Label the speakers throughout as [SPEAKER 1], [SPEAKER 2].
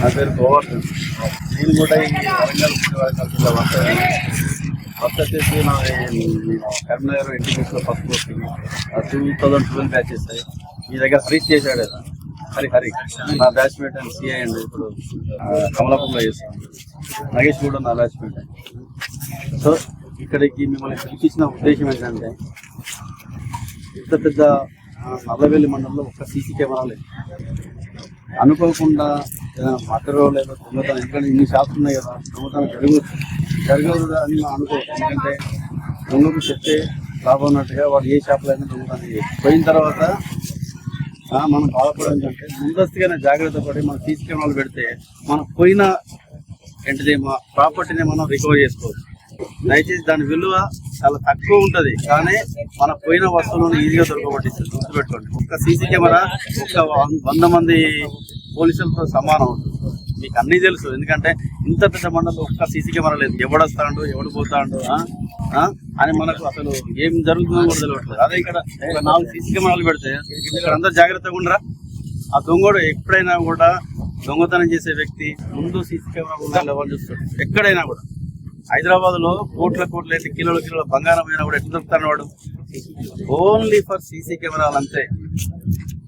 [SPEAKER 1] నా పేరు గోవర్ధన్. నేను కూడా ఈ వరంగల్ వరంగల్ జిల్లా వచ్చేసి నా కరీంనగర్ ఇంటిగ్రేషన్లో ఫస్ట్ వచ్చింది టూ థౌజండ్ ట్వెల్వ్ బ్యాచ్ చేస్తాయి మీ దగ్గర హరీష్ చేశాడు కదా. హరి హరి నా బ్యాచ్మేట్ అండ్ సిఐ అండి ఇప్పుడు కమలాపూర్లో చేస్తాను. నగేష్ కూడా నా బ్యాచ్మేట్ సో ఇక్కడికి మిమ్మల్ని పిలిపించిన ఉద్దేశం ఏంటంటే ఇంత పెద్ద ఆ, నల్లవెల్లి మండలంలో ఒక్క సీసీ కెమెరా లేదు. అనుకోకుండా ఏదైనా మటరో లేదా దొంగతనం ఎందుకంటే ఇన్ని షాప్స్ ఉన్నాయి కదా దొంగతనం జరగదు జరగదు అని మనం అనుకోవచ్చు ఎందుకంటే దొంగకు చెప్తే లాభం ఉన్నట్టుగా వాడు ఏ షాప్లో అయినా దొంగతనం పోయిన తర్వాత మనం బాధపడడం కంటే ముందస్తుగానే జాగ్రత్త పడి మనం తీసుకెళ్ళి పెడితే మనం పోయిన ఏంటిది మా ప్రాపర్టీని మనం రికవర్ చేసుకోవచ్చు. దయచేసి దాని విలువ చాలా తక్కువ ఉంటది. కానీ మన పోయిన వస్తువులను ఈజీగా దొరకబట్టిస్తుంది గుర్తుపెట్టుకోండి. ఒక్క సీసీ కెమెరా ఒక్క వంద మంది పోలీసులతో సమానం అవుతుంది మీకు అన్నీ తెలుసు. ఎందుకంటే ఇంత పెద్ద మండలంలో ఒక్క సీసీ కెమెరా లేదు. ఎవడు వస్తాడు ఎవడు పోతాడు ఆ? ఆ? అని మనకు అసలు ఏం జరుగుతుందో కూడా తెలియట్లేదు అదే ఇక్కడ నాలుగు సీసీ కెమెరాలు పెడితే ఇక్కడ అందరు జాగ్రత్తగా ఉండరా. ఆ దొంగడు ఎప్పుడైనా కూడా దొంగతనం చేసే వ్యక్తి ముందు సీసీ కెమెరా ఉండాలి ఎవరు చూస్తాడు ఎక్కడైనా కూడా. హైదరాబాద్లో కోట్ల కోట్ల అయితే కిలోల కిలోల బంగారం అయినా కూడా ఎట్లా దొరుకుతాడు వాడు? ఓన్లీ ఫర్ సీసీ కెమెరాలు అంతే.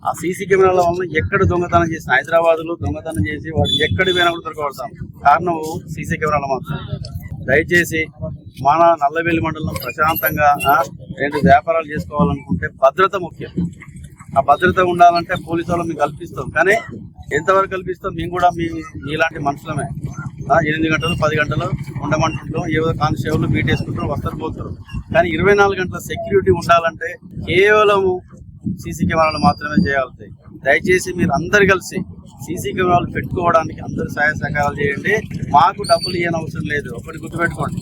[SPEAKER 1] ఆ సీసీ కెమెరాల వల్ల ఎక్కడ దొంగతనం చేసిన హైదరాబాద్లో దొంగతనం చేసి వాడు ఎక్కడ పోయినా కూడా దొరకబడతాం. కారణం సీసీ కెమెరాల మాత్రం. దయచేసి మన నల్లవెల్లి మండలం ప్రశాంతంగా రెండు వ్యాపారాలు చేసుకోవాలనుకుంటే భద్రత ముఖ్యం. ఆ భద్రత ఉండాలంటే పోలీసు వాళ్ళు మేము కల్పిస్తాం. కానీ ఎంతవరకు కల్పిస్తాం? మేము కూడా మీ మీలాంటి మనుషులమే. ఎనిమిది గంటలు పది గంటలు ఉండమంటుంటాం. ఏదో కానిస్టేబుల్ బీట్ వేసుకుంటారు వస్తారు పోతారు. కానీ ఇరవై నాలుగు గంటల సెక్యూరిటీ ఉండాలంటే కేవలము సీసీ కెమెరాలు మాత్రమే చేయగలుగుతాయి దయచేసి మీరు అందరు కలిసి సీసీ కెమెరాలు పెట్టుకోవడానికి అందరు సహాయ సహకారాలు చేయండి. మాకు డబ్బులు ఇవ్వని అవసరం లేదు. ఒకటి గుర్తుపెట్టుకోండి.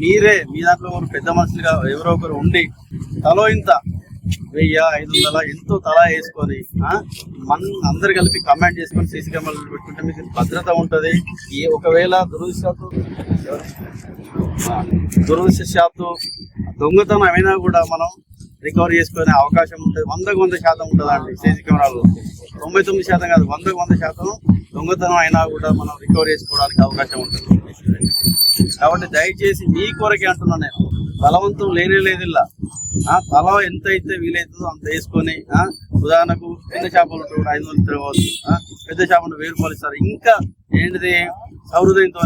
[SPEAKER 1] మీరే మీ దాంట్లో ఒకరు పెద్ద మనుషులుగా ఎవరో ఒకరు ఉండి తలో ఇంత వెయ్యి ఐదు వందల ఎంతో తలా వేసుకొని మన అందరు కలిపి కమాండ్ చేసుకొని సీసీ కెమెరాలు పెట్టుకుంటే మీకు భద్రత ఉంటుంది. ఈ ఒకవేళ దురదృష్టం దురదృష్టశాత్తు దొంగతనం అయినా కూడా మనం రికవర్ చేసుకునే అవకాశం ఉంటుంది. వందకు వంద శాతం ఉంటుంది అండి సీసీ కెమెరాలు. తొంభై తొమ్మిది శాతం కాదు వందకు వంద శాతం దొంగతనం అయినా కూడా మనం రికవర్ చేసుకోవడానికి అవకాశం ఉంటుంది. కాబట్టి దయచేసి మీ కొరకే అంటున్నాను నేను. బలవంతం లేనే లేదు ఇలా తల ఎంత అయితే వీలైతుందో అంత వేసుకొని ఆ ఉదాహరణకు చిన్న చేపలు కూడా ఐదు వందలు తిరగవచ్చు పెద్ద చేపలు వెయ్యి రూపాయలు ఇస్తారు ఇంకా ఏంటిది? సౌహృదయంతో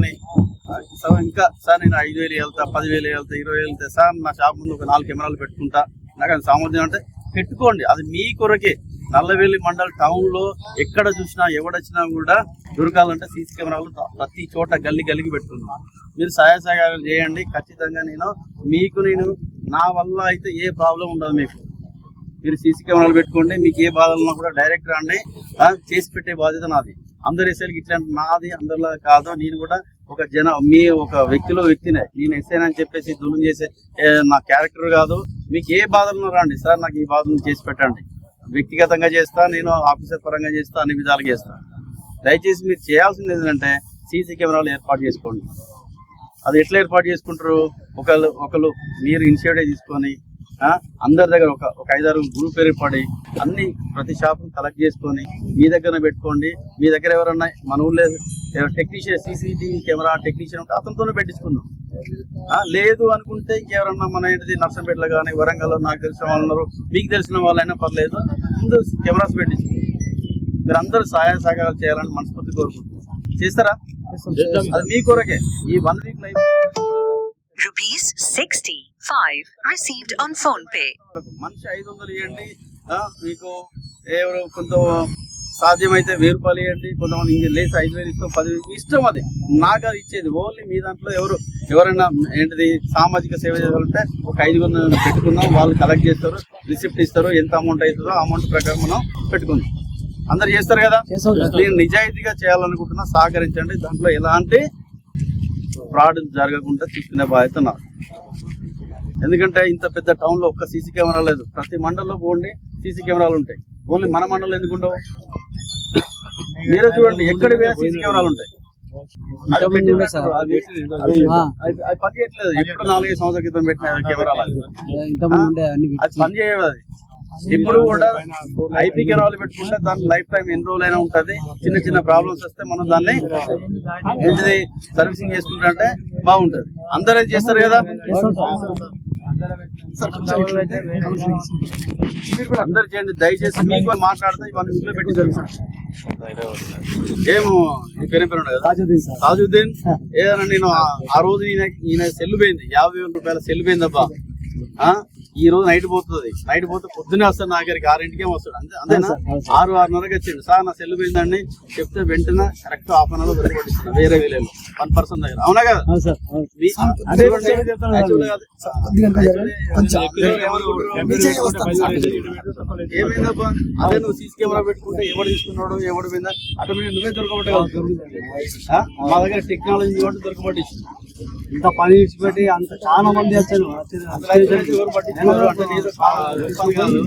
[SPEAKER 1] ఇంకా సార్ నేను ఐదు వేలు వెళ్తా పదివేలు వెళ్తా ఇరవై వేలు వెళ్తా సార్ నా షాప్ ముందు ఒక నాలుగు కెమెరాలు పెట్టుకుంటా నాకు అది సామర్థ్యం అంటే పెట్టుకోండి. అది మీ కొరకే. నల్లవేలి మండల్ టౌన్లో ఎక్కడ చూసినా ఎవడొచ్చినా కూడా దొరకాలంటే సీసీ కెమెరాలు ప్రతి చోట గల్లి గల్లికి పెట్టుకున్నాను మీరు సహాయ సహకారాలు చేయండి. ఖచ్చితంగా నేను మీకు నేను నా వల్ల అయితే ఏ ప్రాబ్లం ఉండదు మీకు. మీరు సీసీ కెమెరాలు పెట్టుకోండి మీకు ఏ బాధలు ఉన్నా కూడా డైరెక్ట్ రండి. చేసి పెట్టే బాధ్యత నాది. అందరు ఎస్ఐలకి ఇట్లా నాది అందరిలా కాదు. నేను కూడా ఒక జన మీ ఒక వ్యక్తిలో వ్యక్తినే. నేను ఎస్ఐ అని చెప్పేసి దూరం చేసే నా క్యారెక్టర్ కాదు. మీకు ఏ బాధలు రాండి రండి. సార్ నాకు ఈ బాధలు చేసి పెట్టండి. వ్యక్తిగతంగా చేస్తా నేను ఆఫీసర్ పరంగా చేస్తా అన్ని విధాలుగా చేస్తా. దయచేసి మీరు చేయాల్సింది ఏంటంటే సీసీ కెమెరాలు ఏర్పాటు చేసుకోండి. అది ఎట్లా ఏర్పాటు చేసుకుంటారు? ఒకళ్ళు ఒకళ్ళు మీరు ఇనిషియేటివ్ తీసుకొని ఆ, అందరి దగ్గర ఒక ఒక ఐదారు గ్రూప్ ఏర్పడి అన్ని ప్రతి షాప్ కలెక్ట్ చేసుకొని మీ దగ్గర పెట్టుకోండి. మీ దగ్గర ఎవరన్నా మన ఊళ్ళో టెక్నీషియన్ సీసీటీవీ కెమెరా టెక్నీషియన్ ఉంటే అతనితోనే పెట్టించుకుందాం. లేదు అనుకుంటే ఇంకెవరన్నా మన ఏంటిది నర్సంపేటలో కానీ వరంగల్లో నాకు తెలిసిన వాళ్ళు ఉన్నారు మీకు తెలిసిన వాళ్ళైనా పర్లేదు ముందు కెమెరాస్ పెట్టించుకుందాం మీరు అందరూ సహాయ సహకారాలు చేయాలని మనస్ఫూర్తి కోరుకుంటున్నాం. చేస్తారా? అది మీ కొరకే. ఈ one week
[SPEAKER 2] Rupees 65 received on phone pay.
[SPEAKER 1] మనిషి ఐదు వందలు ఇవ్వండి మీకు ఎవరు కొంత సాధ్యమైతే వెయ్యి రూపాయలు ఇవ్వండి కొంతమంది ఇంక లేసి ఐదు వేలు ఇస్తాం పది వేలు ఇష్టం అది. నాకు అది ఇచ్చేది. ఓన్లీ మీ దాంట్లో ఎవరు ఎవరైనా ఏంటిది సామాజిక సేవ చేయాలంటే ఒక ఐదు వందలు పెట్టుకుందాం. వాళ్ళు కలెక్ట్ చేస్తారు రిసిప్ట్ ఇస్తారు ఎంత అమౌంట్ అవుతుందో అమౌంట్ ప్రకారం మనం పెట్టుకుందాం. అందరు చేస్తారు కదా? నేను నిజాయితీగా చేయాలనుకుంటున్నా సహకరించండి. దాంట్లో ఎలాంటి ఫ్రాడ్ జరగకుండా చూసుకునే బాధ్యత నాకు ఎందుకంటే ఇంత పెద్ద టౌన్లో ఒక్క సీసీ కెమెరా లేదు. ప్రతి మండలంలో పోండి సీసీ కెమెరాలు ఉంటాయి. ఓన్లీ మన మండలం ఎందుకు ఉండవు? మీరే చూడండి ఎక్కడ పోయినా సీసీ కెమెరాలు ఉంటాయి. అది పని చేయట్లేదు. ఎప్పుడు నాలుగైదు సంవత్సరాల క్రితం పెట్టిన కెమెరాలు అది పని చేయదు ఇప్పుడు కూడా ఐపీ కెనాల్ పెట్టుకుంటే దాని లైఫ్ టైం ఎన్ని రోజులు అయినా ఉంటది. చిన్న చిన్న ప్రాబ్లమ్స్ వస్తే మనం దాన్ని ఏంటిది? సర్వీసింగ్ చేసుకుంటా బాగుంటది. అందరూ చేస్తారు కదా? అందరు చేయండి దయచేసి మీకు మాట్లాడితే ఇవన్నీ ఇంట్లో పెట్టి జరుగుతుంది ఏమో నీ పేరు పేరు ఉండదు కదా తాజుద్దీన్ ఏదన్నా నేను ఆ- రోజు ఈయన ఈయన సెల్ పోయింది యాభై వేల రూపాయల సెల్ పోయిందబ్బా ఆ? ఈ రోజు నైట్ పోతుంది. నైట్ పోతే పొద్దునే వస్తాడు నా దగ్గరికి ఆరింటికే వస్తాడు. అంతే అంతేనా? ఆరు ఆరున్నరకి వచ్చిండు. సార్ నా సెల్ పోయిందండి. చెప్తే వెంటనే కరెక్ట్ హాఫ్ అన్ అవర్ దొరికిపట్టిస్తున్నా వేరే విలేజ్ వన్ పర్సన్ దగ్గర. అవునా కదా? ఏమైందబ్బా? అదే నువ్వు సీసీ కెమెరా పెట్టుకుంటే ఎవడు తీసుకున్నాడు ఎవడు మీద ఆటోమేటిక్ నువ్వే దొరకబట్టే? మా దగ్గర టెక్నాలజీ కూడా దొరకబట్టి
[SPEAKER 3] ఇంత పని ఇచ్చిపెట్టి అంత చాలా మంది వచ్చారు.
[SPEAKER 1] ఎవరు అంటే నీతో కాదు.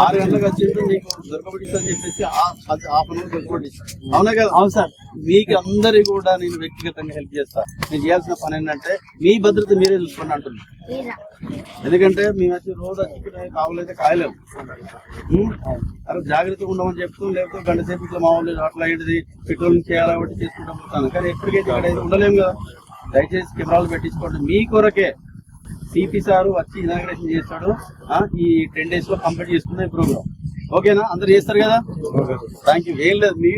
[SPEAKER 1] ఆరు గంటలకు వచ్చింది నీకు దొరకబట్టిస్తా అని చెప్పేసి హాఫ్ అన్ అవర్ దొరకబట్టిస్తా అవునా కదా
[SPEAKER 3] అవును సార్
[SPEAKER 1] మీకు అందరికి కూడా నేను వ్యక్తిగతంగా హెల్ప్ చేస్తా నేను చేయాల్సిన పని ఏంటంటే మీ భద్రత మీరే చూసుకోండి అంటున్నా ఎందుకంటే మేము వచ్చి రోజు వచ్చి కావాలైతే కాయలేము ఉం? అరే జాగ్రత్తగా ఉండమని చెప్తూ లేకపోతే గంట సేపు ఇట్లా మా వాళ్ళు అట్లా ఏంటిది పెట్రోల్ చేయాలి కాబట్టి చేసుకుంటాం పోతాను కానీ ఎప్పటికైతే ఇక్కడ ఉండలేము కదా దయచేసి కెమెరాలు పెట్టించుకోండి మీ కొరకే సిపి సార్ వచ్చి ఇనాగ్రేషన్ చేస్తాడు ఆ, ఈ టెన్ డేస్లో కంప్లీట్ చేసుకునే ప్రోగ్రామ్ ఓకేనా అందరు చేస్తారు కదా? థ్యాంక్ యూ ఏం లేదు. మీ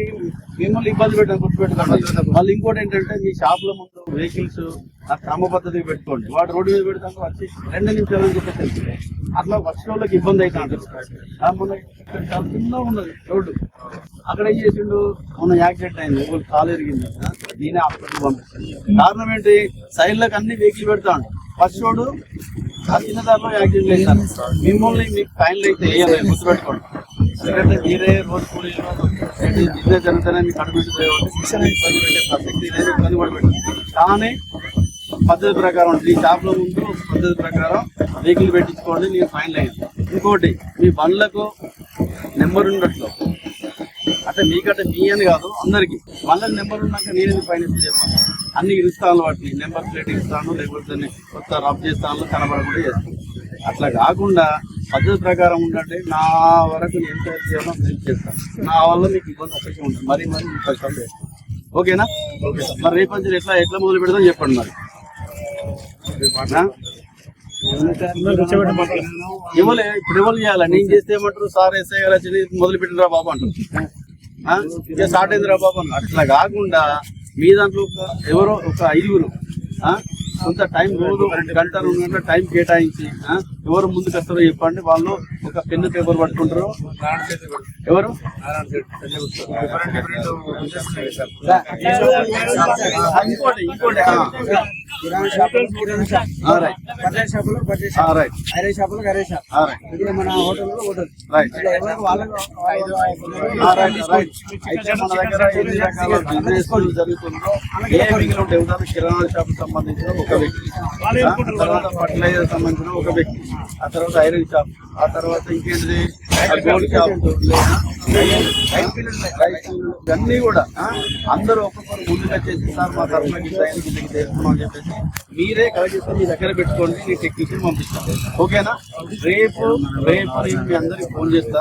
[SPEAKER 1] మిమ్మల్ని ఇబ్బంది పెట్టాను గుర్తుపెట్టుకోండి మళ్ళీ ఇంకోటి ఏంటంటే మీ షాప్లో ముందు వెహికల్స్ ఆ క్రమ పద్ధతికి పెట్టుకోండి. వాడు రోడ్డు మీద పెడతాను వచ్చి రెండు నిమిషాలు చెప్పేసి అట్లా వచ్చే వాళ్ళకి ఇబ్బంది అయితే అంటారు. చిన్నగా ఉన్నది రోడ్డు. అక్కడ ఏం చేసిండు? మొన్న యాక్సిడెంట్ అయింది. కాలు ఎరిగింది ఆ, నేనే హాస్పిటల్ పంపిస్తాను. కారణం ఏంటి? సైడ్లకు అన్ని వెహికల్ పెడతాను ఫస్ట్ రోడ్డు చిన్న దారిలో యాక్సిడెంట్ చేశారు. మిమ్మల్ని మీకు ఫైన్లు అయితే వేయాలి గుర్తుపెట్టుకోండి. ఎందుకంటే మీరే రోజు కూలీలు బిజినెస్ జరుగుతానే మీకు అడ్మిషన్ ఇబ్బంది పెట్టే ప్రసక్తి లేదు ఇబ్బంది కూడా పెట్టదు. కానీ పద్ధతి ప్రకారం ఈ షాప్లో ముందు పద్ధతి ప్రకారం వెహికల్ పెట్టించుకోండి నేను ఫైన్లు అయ్యింది ఇంకోటి మీ బండ్లకు నెంబర్ ఉన్నట్లు అంటే మీకంటే మీ అని కాదు అందరికీ. మళ్ళీ నెంబర్ ఉన్నాక నేను ఫైన్ ఇస్తే చెప్పాను అన్ని ఇస్తాను వాటిని నెంబర్ ప్లేట్ ఇస్తాను లేకపోతే కొత్త రబ్ చేస్తాను కనబడకుండా చేస్తాను అట్లా కాకుండా పద్ధతి ప్రకారం ఉండండి నా వరకు నేను ఎంత help చేయాలో చేస్తాను. నా వల్ల మీకు ఇబ్బంది అసలు ఉంటుంది. మరి మరి మీకు కష్టం చేస్తాను ఓకేనా? మరి రేపు నుంచి ఎట్లా ఎట్లా మొదలు పెడదాం చెప్పండి మరి. ఇవ్వలే ఇప్పుడు ఇవ్వలు చేయాలి? నేను చేస్తే ఏమంటారు? సార్ ఎస్ఐ గారు వచ్చి మొదలు పెట్టినరా బాబు అంటారు. స్టార్ట్ అయిందిరా బాబు అంటారు. అట్లా కాకుండా మీ దాంట్లో ఒక ఎవరో ఒక ఐదుగురు కొంత టైం రోజు రెండు గంట రెండు గంటల టైం కేటాయించి ఎవరు ముందుకు వస్తారో చెప్పండి. వాళ్ళు ఒక పెన్ను పేపర్ పట్టుకుంటారు. ఎవరు.
[SPEAKER 3] కిరాణా షాప్
[SPEAKER 1] సంబంధించిన ఒక వ్యక్తి తర్వాత ఫర్టిలైజర్ సంబంధించిన ఒక వ్యక్తి. ఆ తర్వాత ఐరన్ షాప్ ఆ తర్వాత ఇంకేంటిది? గోల్డ్ షాప్ ఇవన్నీ కూడా అందరూ ఒక్కొక్కరు ముందుగా చేసి సార్ మా తరఫున ఇంతకి చేస్తున్నాం అని చెప్పేసి మీరే కలెక్ట్ చేసుకొని మీ దగ్గర పెట్టుకోండి మీ టెక్నీషియన్ పంపిస్తాం. ఓకేనా? రేపు రేపు నేను మీ అందరికి ఫోన్ చేస్తా.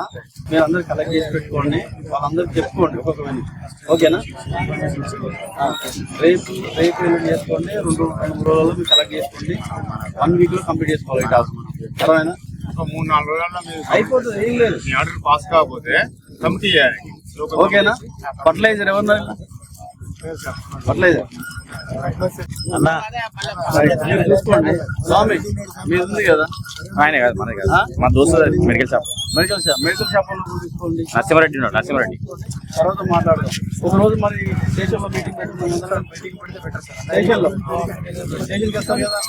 [SPEAKER 1] మీరు అందరు కలెక్ట్ చేసి పెట్టుకోండి. వాళ్ళందరికి చెప్పుకోండి ఒక్కొక్క మంది ఓకేనా రేపు రేపు చేసుకోండి. రెండు రెండు మూడు రోజుల్లో మీరు కలెక్ట్ చేసుకోండి. వన్ వీక్లో కంప్లీట్ చేసుకోవాలి ఈ టాస్క్
[SPEAKER 4] ఒక మూడు నాలుగు రోజుల్లో మీరు
[SPEAKER 1] అయిపోతుంది ఏం లేదు.
[SPEAKER 4] మీ ఆర్డర్ పాస్ కాకపోతే కమిటీ చేయాలి.
[SPEAKER 1] ఓకేనా? ఫర్టిలైజర్ ఎవరు ఫర్టిలైజర్.
[SPEAKER 5] అన్న
[SPEAKER 1] మీరు చూసుకోండి. స్వామి మీరు ఉంది కదా?
[SPEAKER 5] ఆయనే కాదు మనది కాదు? మా దోస్తు medical shop
[SPEAKER 1] medical shop medical shop తీసుకోండి.
[SPEAKER 5] నరసింహారెడ్డి ఉన్నాడు నరసింహారెడ్డి.
[SPEAKER 1] తర్వాత మాట్లాడదాం. ఒక రోజు మరి స్టేషన్లో మీటింగ్ పెట్టుకున్నాం మీటింగ్ పెడితే బెటర్ స్టేషన్లో? స్టేషన్కి వస్తాం కదా?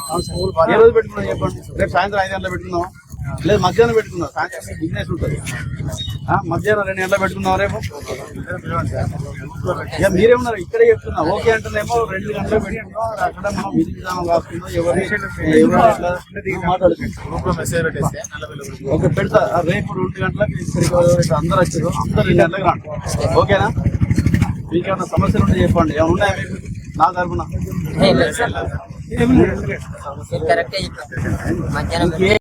[SPEAKER 1] ఏ రోజు పెట్టుకున్నాం చెప్పండి? రేపు సాయంత్రం ఐదు గంటల పెట్టుకుందాం లేదు మధ్యాహ్నం పెట్టుకుందాం సాయంత్రం బిజినెస్ ఉంటుంది ఆ, మధ్యాహ్నం రెండు గంటల పెట్టుకుందాం రేపు ఇక మీరేమన్నారు ఇక్కడే చెప్తున్నా ఓకే అంటేనేమో రెండు గంటలు పెట్టుకుందాం అక్కడ మనం విధి విధానం రాసుకుందాం ఎవరి మాట్లాడుకుంటాం ఓకే పెడతా రేపు రెండు గంటలకు ఇక్కడికి ఎవరైతే అందరు వచ్చారు అందరు రెండు గంటలకు రండి ఓకేనా మీకు ఏమైనా సమస్యలు ఉంటే చెప్పండి ఏమైనా ఉన్నాయా మీకు నా తరఫున
[SPEAKER 6] కరెక్టే మధ్యాహ్నం